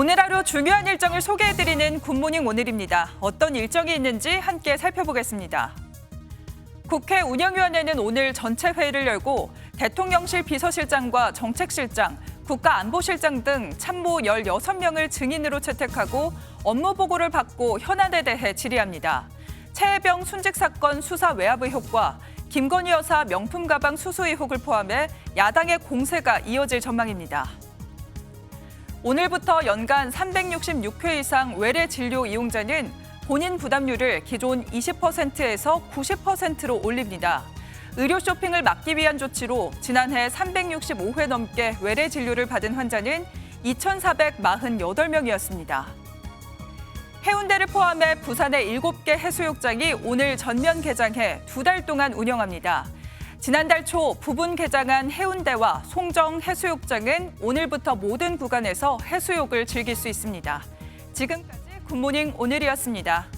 오늘 하루 중요한 일정을 소개해드리는 굿모닝 오늘입니다. 어떤 일정이 있는지 함께 살펴보겠습니다. 국회 운영위원회는 오늘 전체 회의를 열고 대통령실 비서실장과 정책실장, 국가안보실장 등 참모 16명을 증인으로 채택하고 업무 보고를 받고 현안에 대해 질의합니다. 최혜병 순직 사건 수사 외압 의혹과 김건희 여사 명품 가방 수수 의혹을 포함해 야당의 공세가 이어질 전망입니다. 오늘부터 연간 366회 이상 외래 진료 이용자는 본인 부담률을 기존 20%에서 90%로 올립니다. 의료 쇼핑을 막기 위한 조치로 지난해 365회 넘게 외래 진료를 받은 환자는 2,448명이었습니다. 해운대를 포함해 부산의 7개 해수욕장이 오늘 전면 개장해 두 달 동안 운영합니다. 지난달 초 부분 개장한 해운대와 송정 해수욕장은 오늘부터 모든 구간에서 해수욕을 즐길 수 있습니다. 지금까지 굿모닝 오늘이었습니다.